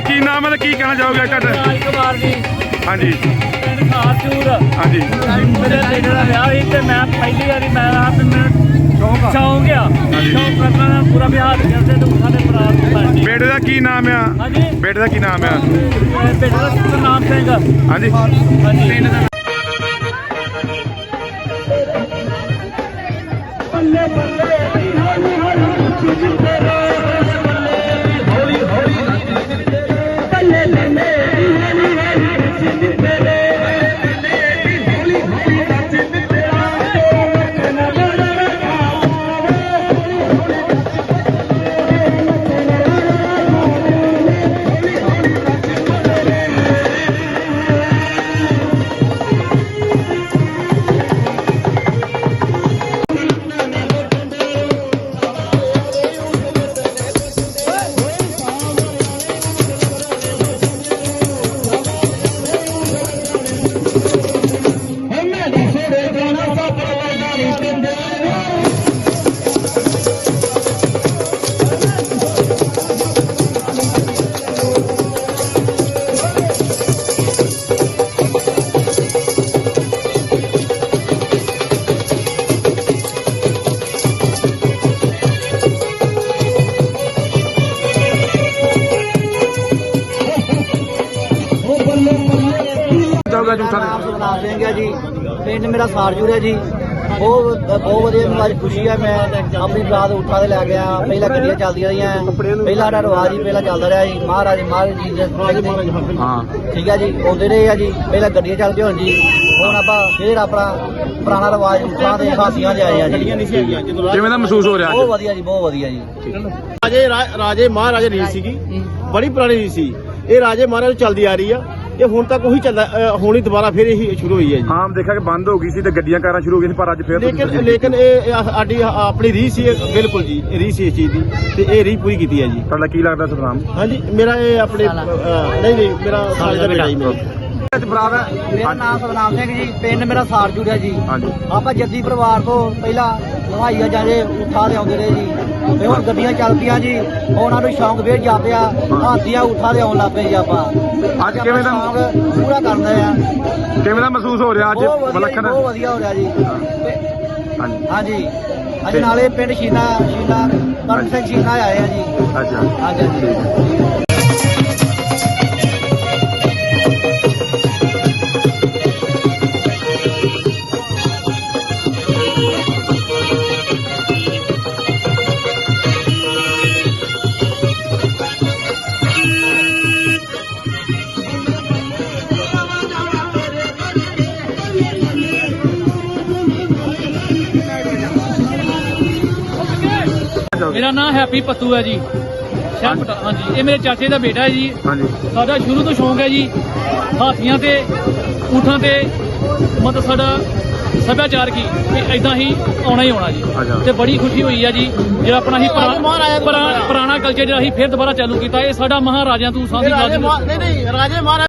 ਕੀ ਨਾਮ ਹੈ ਤੇ ਕੀ ਕਹਿਣਾ ਚਾਹੋਗੇ ਤੁਹਾਡਾ? ਰਾਜ ਕੁਮਾਰ ਜੀ। ਹਾਂਜੀ। ਪਿੰਡ ਖਾਰਚੂਰ ਹਾਂਜੀ। ਮੇਰੇ ਬੇਟੇ ਦਾ ਵਿਆਹ ਸੀ ਤੇ ਮੈਂ ਪਹਿਲੀ ਵਾਰੀ ਮੈਂ ਆ ਵੀ ਮੈਨੂੰ ਸ਼ੌਂਕ ਸ਼ੌਂਕ ਆ। ਸ਼ੌਂਕ ਕਰਨਾ ਦਾ ਪੂਰਾ ਵਿਆਹ ਕਰਦੇ ਤੇ ਹੁੰਦਾ ਜੀ ਬੇਟੇ ਦਾ ਕੀ ਨਾਮ ਆ? ਹਾਂਜੀ। ਬੇਟੇ ਦਾ ਕੀ ਨਾਮ ਆ? ਇਹ ਬੇਟੇ ਦਾ ਨਾਮ ਸਿੰਘ ਹਾਂਜੀ। ਹਾਂਜੀ। ਪਿੰਡ ਦਾ ਚਾਹੋਗੇ ਜੂਠਾ ਨਾਮ ਸੁਖਨਾਮ ਸਿੰਘ ਹੈ ਜੀ। ਪਿੰਡ ਮੇਰਾ ਸਾਰਜੂਰ ਹੈ ਜੀ। ਬਹੁਤ ਬਹੁਤ ਵਧੀਆ ਮੈਨੂੰ ਅੱਜ ਖੁਸ਼ੀ ਹੈ ਮੈਂ ਆਪਣੀ ਬਰਾਤ ਉਠਾ ਦੇ ਲੈ ਗਿਆ ਪਹਿਲਾਂ ਗੱਡੀਆਂ ਚੱਲਦੀਆਂ ਰਹੀਆਂ। ਪਹਿਲਾਂ ਸਾਡਾ ਰਿਵਾਜ ਹੀ ਪਹਿਲਾਂ ਚੱਲਦਾ ਰਿਹਾ ਜੀ। ਮਹਾਰਾਜ ਮਹਾਰਾਜ ਜੀ ਦੇ ਹਾਂ ਠੀਕ ਹੈ ਜੀ ਆਉਂਦੇ ਰਹੇ ਆ ਜੀ। ਪਹਿਲਾਂ ਗੱਡੀਆਂ ਚੱਲਦੀਆਂ ਹੋਣ ਜੀ। ਹੁਣ ਆਪਾਂ ਫੇਰ ਆਪਣਾ ਪੁਰਾਣਾ ਰਿਵਾਜ ਉਠਾ ਦੇ ਹਾਸੀਆਂ ਦੇ ਆਏ ਆ ਜੀ। ਕਿਵੇਂ ਦਾ ਮਹਿਸੂਸ ਹੋ ਰਿਹਾ ਬਹੁਤ ਵਧੀਆ ਜੀ ਬਹੁਤ ਵਧੀਆ ਜੀ। ਰਾਜੇ ਰਾਜੇ ਮਹਾਰਾਜੇ ਰੀਤ ਸੀਗੀ। ਬੜੀ ਪੁਰਾਣੀ ਰੀਤ ਸੀ। ਇਹ ਰਾਜੇ ਮਹਾਰਾਜ ਚੱਲਦੀ ਆ ਰਹੀ ਆ। ਇਹ ਹੁਣ ਤੱਕ ਉਹੀ ਚੱਲਦਾ ਅ, ਹੁਣ ਹੀ ਦੁਬਾਰਾ ਫਿਰ ਇਹੀ ਸ਼ੁਰੂ ਹੋਈ ਹੈ ਜੀ। ਆਮ ਦੇਖਿਆ ਕਿ ਬੰਦ ਹੋ ਗਈ ਸੀ ਤੇ ਗੱਡੀਆਂ ਕਾਰਾਂ ਸ਼ੁਰੂ ਹੋ ਗਈਆਂ ਸੀ ਪਰ ਅੱਜ ਫੇਰ ਤੁਸੀਂ ਲੇਕਿਨ। ਲੇਕਿਨ ਇਹ ਇਹ ਸਾਡੀ ਆਪਣੀ ਰੀਤ ਸੀ ਇਹ ਬਿਲਕੁਲ ਜੀ ਇਹ ਰੀਤ ਸੀ ਇਸ ਚੀਜ਼ ਦੀ ਤੇ ਇਹ ਰੀਤ ਪੂਰੀ ਕੀਤੀ ਹੈ ਜੀ। ਤੁਹਾਡਾ ਕੀ ਲੱਗਦਾ ਸਤਨਾਮ ਹਾਂਜੀ ਮੇਰਾ ਇਹ ਆਪਣੇ ਅ, ਨਹੀਂ ਨਹੀਂ ਮੇਰਾ ਸਾਲੇ ਦਾ ਬੇਟਾ ਜੀ ਮੇਰਾ। ਹੈ ਮੇਰਾ ਨਾਮ ਸਤਨਾਮ ਸਿੰਘ ਜੀ ਪਿੰਡ ਮੇਰਾ ਸਾਰਜੂਰ ਹੈ ਜੀ। ਹਾਂਜੀ। ਆਪਾਂ ਜੱਦੀ ਪਰਿਵਾਰ ਤੋਂ ਪਹਿਲਾਂ ਹਵਾਈਆ ਜਾਦੇ ਉਠਾ ਲਿਆਉਂਦੇ ਰਹੇ ਜੀ। ਤੇ ਹੁਣ ਗੱਡੀਆਂ ਚੱਲ ਪਈਆਂ ਜੀ ਉਹਨਾਂ ਨੂੰ ਸ਼ੌਂਕ ਫੇਰ ਜਾਪਿਆ ਹਾਥੀਆਂ ਉਠਾ ਲਿਆਉਣ ਲੱਗ ਪਏ ਜੀ ਆਪਾਂ। ਅੱਜ ਕਿਵੇਂ ਦਾ- ਸ਼ੌਂਕ ਪੂਰਾ ਕਰਦੇ ਆ। ਕਿਵੇਂ ਦਾ ਮਹਿਸੂਸ ਹੋ ਰਿਹਾ ਅੱਜ ਜੀ, ਵਿਲੱਖਣ? ਬਹੁਤ ਵਧੀਆ ਹੋ ਰਿਹਾ ਜੀ। ਹਾਂਜੀ। ਅੱਜ ਨਾਲੇ ਪਿੰਡ ਸ਼ੀਨਾ ਸ਼ੀਨਾ ਕਰਮ ਸਿੰਘ ਸ਼ੀਨਾ ਆਏ ਆ ਜੀ। ਅੱਛਾ। ਹਾਂਜੀ ਹਾਂਜੀ। ਮੇਰਾ ਨਾਮ ਹੈਪੀ ਪੱਤੂ ਹੈ ਜੀ। ਸ਼ਹਿਰ ਪਟਾ ਹਾਂਜੀ ਇਹ ਮੇਰੇ ਚਾਚੇ ਦਾ ਬੇਟਾ ਹੈ ਜੀ। ਹਾਂਜੀ। ਸਾਡਾ ਸ਼ੁਰੂ ਤੋਂ ਸ਼ੌਂਕ ਹੈ ਜੀ ਹਾਥੀਆਂ ਤੇ ਊਠਾਂ ਤੇ ਮਤਲਬ ਸਾਡਾ ਸੱਭਿਆਚਾਰ ਕੀ ਕਿ ਇਦਾਂ ਹੀ ਆਉਣਾ ਹੀ ਆਉਣਾ ਜੀ। ਅੱਛਾ। ਤੇ ਬੜੀ ਖੁਸ਼ੀ ਹੋਈ ਹੈ ਜੀ ਜਿਹੜਾ ਆਪਣਾ ਹੀ ਪੁਰਾਣਾ ਕਲਚਰ ਜਿਹੜਾ ਅਸੀਂ ਫਿਰ ਦੁਬਾਰਾ ਚਾਲੂ ਕੀਤਾ ਇਹ ਸਾਡਾ ਮਹਾਰਾਜਿਆਂ ਤੋਂ ਸਾਂਝੀ ਰਾਜੇ ਮਹਾ- ਨਹੀਂ ਨਹੀਂ ਰਾਜੇ ਮਹਾਰਾਜ